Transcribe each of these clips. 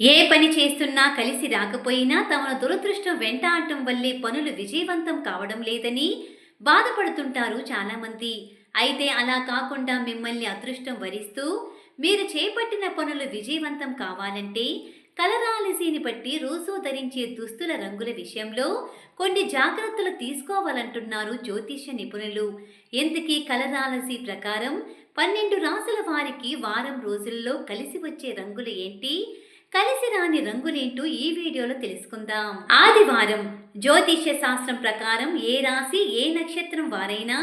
ఏ పని చేస్తున్నా కలిసి రాకపోయినా తమ దురదృష్టం వెంట ఆడటం వల్లే పనులు విజయవంతం కావడం లేదని బాధపడుతుంటారు చాలామంది. అయితే అలా కాకుండా మిమ్మల్ని అదృష్టం వరిస్తూ మీరు చేపట్టిన పనులు విజయవంతం కావాలంటే కలరాలసీని బట్టి రోజూ ధరించే దుస్తుల రంగుల విషయంలో కొన్ని జాగ్రత్తలు తీసుకోవాలంటున్నారు జ్యోతిష నిపుణులు. ఎందుకీ కలరాలసీ ప్రకారం పన్నెండు రాసుల వారికి వారం రోజుల్లో కలిసి వచ్చే రంగులు ఏంటి? కలిసి రాని రంగులేంటో ఈ వీడియోలో తెలుసుకుందాం. ఆదివారం జ్యోతిష్య శాస్త్రం ప్రకారం ఏ రాశి ఏ నక్షత్రం వారైనా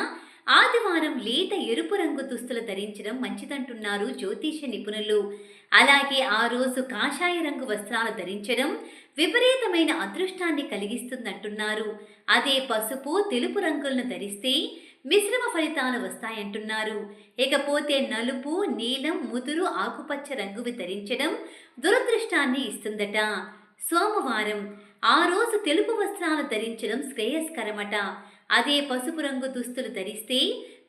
ఆదివారం లేత ఎరుపు రంగు దుస్తులు ధరించడం మంచిదంటున్నారు జ్యోతిష నిపుణులు. అలాగే ఆ రోజు కాషాయ రంగు వస్త్రాలు ధరించడం విపరీతమైన అదృష్టాన్ని కలిగిస్తుందంటున్నారు. అదే పసుపు తెలుపు రంగులను ధరిస్తే మిశ్రమ ఫలితాలు వస్తాయంటున్నారు. ఇకపోతే నలుపు నీలం ముదురు ఆకుపచ్చ రంగువి ధరించడం దురదృష్టాన్ని ఇస్తుందట. సోమవారం ఆ రోజు తెలుపు వస్త్రాలు ధరించడం శ్రేయస్కరమట. అదే పసుపు రంగు దుస్తులు ధరిస్తే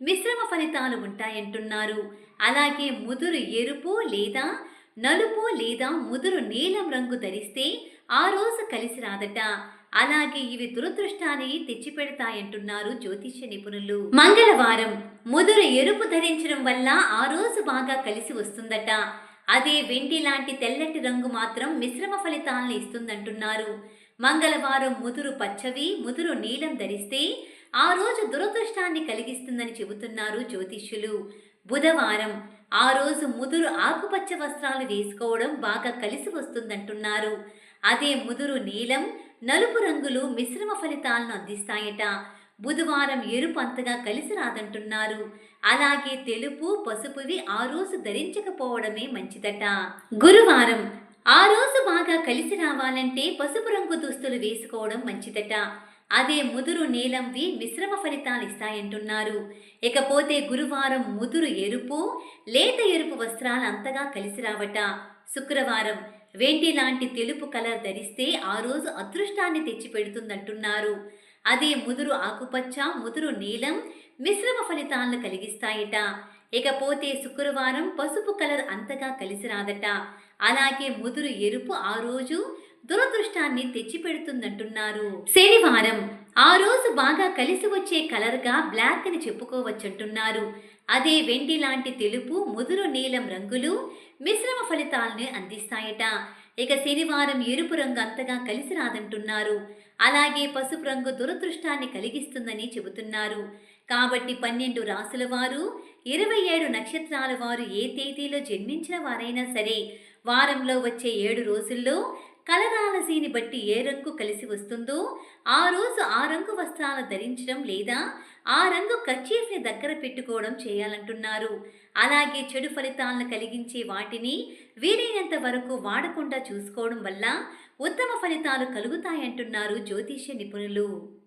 మిశ్రమ ఫలితాలు ఉంటాయంటున్నారు. అలాగే ముదురు ఎరుపు లేదా నలుపు లేదా ముదురు నీలం రంగు ధరిస్తే ఆ రోజు కలిసి రాదట. అలాగే ఇవి దురదృష్టాన్ని తెచ్చిపెడతాయంటున్నారు జ్యోతిష్య నిపుణులు. మంగళవారం ముదురు ఎరుపు ధరించడం వల్ల ఆ రోజు బాగా కలిసి వస్తుందట. అదే వెండి లాంటి తెల్లటి రంగు మాత్రం మిశ్రమ ఫలితాలను ఇస్తుందంటున్నారు. మంగళవారం ముదురు పచ్చవి ముదురు నీలం ధరిస్తే ఆ రోజు దురదృష్టాన్ని కలిగిస్తుందని చెబుతున్నారు జ్యోతిష్యులు. బుధవారం ఆ రోజు ముదురు ఆకుపచ్చ వస్త్రాలు వేసుకోవడం బాగా కలిసి వస్తుందంటున్నారు. అదే ముదురు నీలం నలుపు రంగులు మిశ్రమ ఫలితాలను అందిస్తాయట. బుధవారం ఎరుపు అంతగా కలిసి రాదంటున్నారు. అలాగే తెలుపు పసుపువి ఆ రోజు ధరించకపోవడమే మంచిదట. గురువారం ఆ రోజు బాగా కలిసి రావాలంటే పసుపు రంగు దుస్తులు వేసుకోవడం మంచిదట. అదే ముదురు నీలంవి మిశ్రమ ఫలితాలు ఇస్తాయంటున్నారు. ఇకపోతే గురువారం ముదురు ఎరుపు లేత ఎరుపు వస్త్రాలు అంతగా కలిసి రావట. శుక్రవారం వెండి లాంటి తెలుపు కలర్ ధరిస్తే ఆ రోజు అదృష్టాన్ని తెచ్చిపెడుతుందంటున్నారు. అదే ముదురు ఆకుపచ్చ ముదురు నీలం మిశ్రమ ఫలితాలను కలిగిస్తాయట. ఇకపోతే శుక్రవారం పసుపు కలర్ అంతగా కలిసి రాదట అలాగే ముదురు ఎరుపు ఆ రోజు దురదృష్టాన్ని తెచ్చిపెడుతుందంటున్నారు. శనివారం ఆ రోజు బాగా కలిసి వచ్చే కలర్గా బ్లాక్ అని చెప్పుకోవచ్చంటున్నారు. అదే వెండి లాంటి తెలుపు ముదురు నీలం రంగులు మిశ్రమ ఫలితాలను అందిస్తాయట. ఇక శనివారం ఎరుపు రంగు అంతగా కలిసి రాదంటున్నారు అలాగే పసుపు రంగు దురదృష్టాన్ని కలిగిస్తుందని చెబుతున్నారు. కాబట్టి పన్నెండు రాసుల వారు ఇరవై ఏడు నక్షత్రాల వారు ఏ తేదీలో జన్మించిన వారైనా సరే వారంలో వచ్చే ఏడు రోజుల్లో కలరాలసీని బట్టి ఏ రంగు కలిసి వస్తుందో ఆ రోజు ఆ రంగు వస్త్రాలు ధరించడం లేదా ఆ రంగు కర్చీఫ్ని దగ్గర పెట్టుకోవడం చేయాలంటున్నారు. అలాగే చెడు ఫలితాలను కలిగించే వాటిని వీలైనంత వరకు వాడకుండా చూసుకోవడం వల్ల ఉత్తమ ఫలితాలు కలుగుతాయంటున్నారు జ్యోతిష్య నిపుణులు.